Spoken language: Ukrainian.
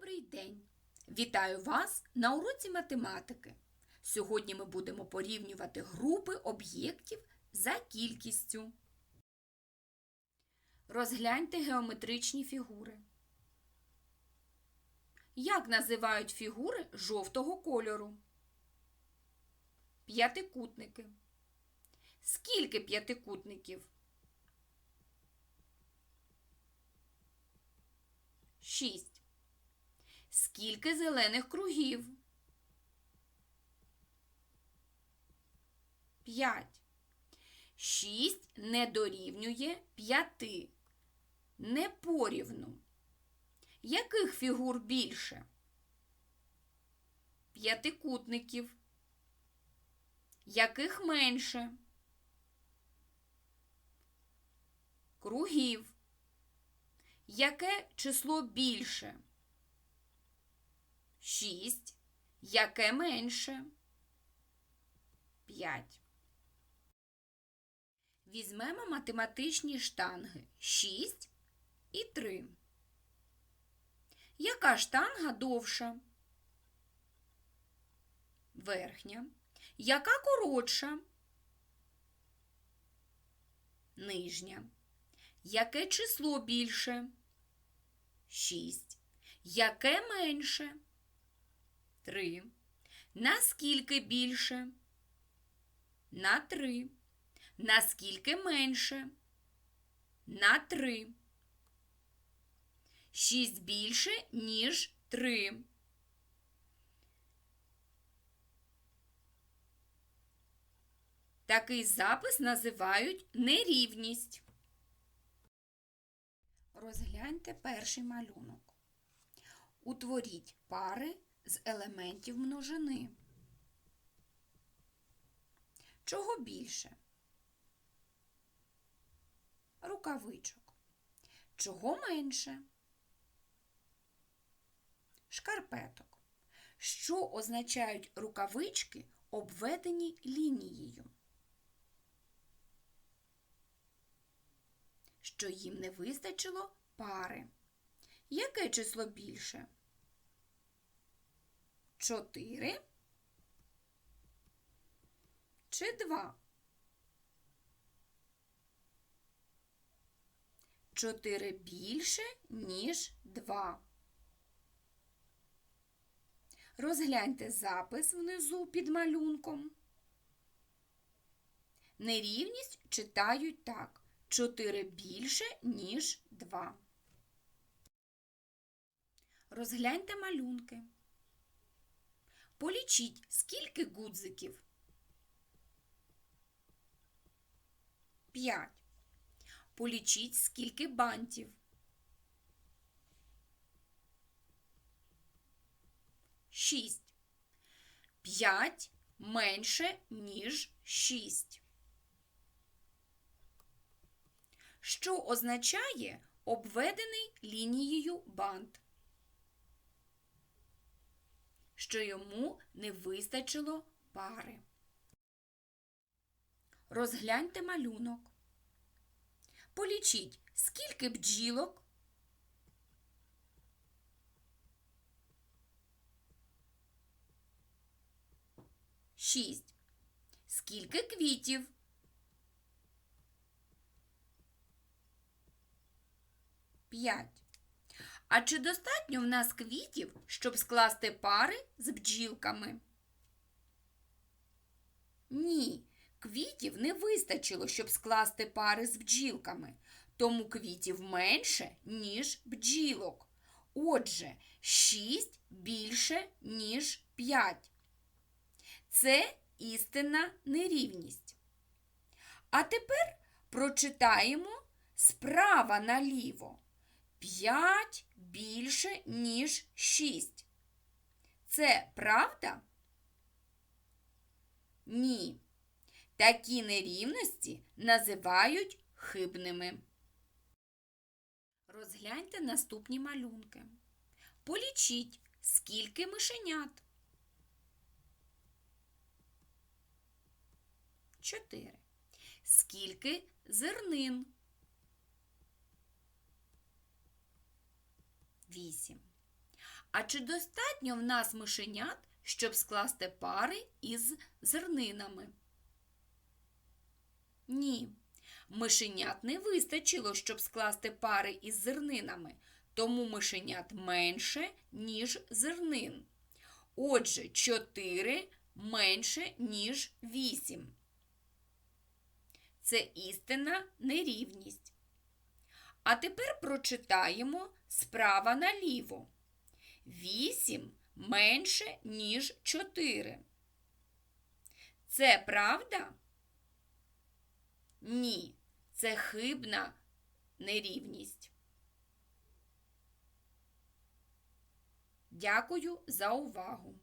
Добрий день! Вітаю вас на уроці математики. Сьогодні ми будемо порівнювати групи об'єктів за кількістю. Розгляньте геометричні фігури. Як називають фігури жовтого кольору? П'ятикутники. Скільки п'ятикутників? Шість. Скільки зелених кругів? П'ять. Шість не дорівнює п'яти. Не порівну. Яких фігур більше? П'ятикутників. Яких менше? Кругів. Яке число більше? Шість. Яке менше? П'ять. Візьмемо математичні штанги 6 і 3. Яка штанга довша? Верхня. Яка коротша? Нижня. Яке число більше? 6. Яке менше? 3. Наскільки більше? На 3. Наскільки менше? На 3. 6 більше, ніж 3. Такий запис називають нерівність. Розгляньте перший малюнок. Утворіть пари з елементів множини. Чого більше? Рукавичок. Чого менше? Шкарпеток. Що означають рукавички, обведені лінією? Що їм не вистачило пари. Яке число більше? Чотири чи два? Чотири більше, ніж два. Розгляньте запис внизу під малюнком. Нерівність читають так. 4 більше, ніж 2. Розгляньте малюнки. Полічіть, скільки гудзиків? 5. Полічіть, скільки бантів? 6. 5 менше, ніж 6. Що означає обведений лінією бант? Що йому не вистачило пари. Розгляньте малюнок. Полічіть, скільки бджілок? Шість. Скільки квітів? П'ять. А чи достатньо в нас квітів, щоб скласти пари з бджілками? Ні, квітів не вистачило, щоб скласти пари з бджілками, тому квітів менше, ніж бджілок. Отже, 6 більше, ніж 5. Це істинна нерівність. А тепер прочитаємо справа наліво. 5 більше, ніж 6. Це правда? Ні. Такі нерівності називають хибними. Розгляньте наступні малюнки. Полічіть, скільки мишенят. 4. Скільки зернин? 8. А чи достатньо в нас мишенят, щоб скласти пари із зернинами? Ні. Мишенят не вистачило, щоб скласти пари із зернинами, тому мишенят менше, ніж зернин. Отже, 4 менше, ніж 8. Це істинна нерівність. А тепер прочитаємо справа наліво. 8 менше, ніж 4. Це правда? Ні, це хибна нерівність. Дякую за увагу!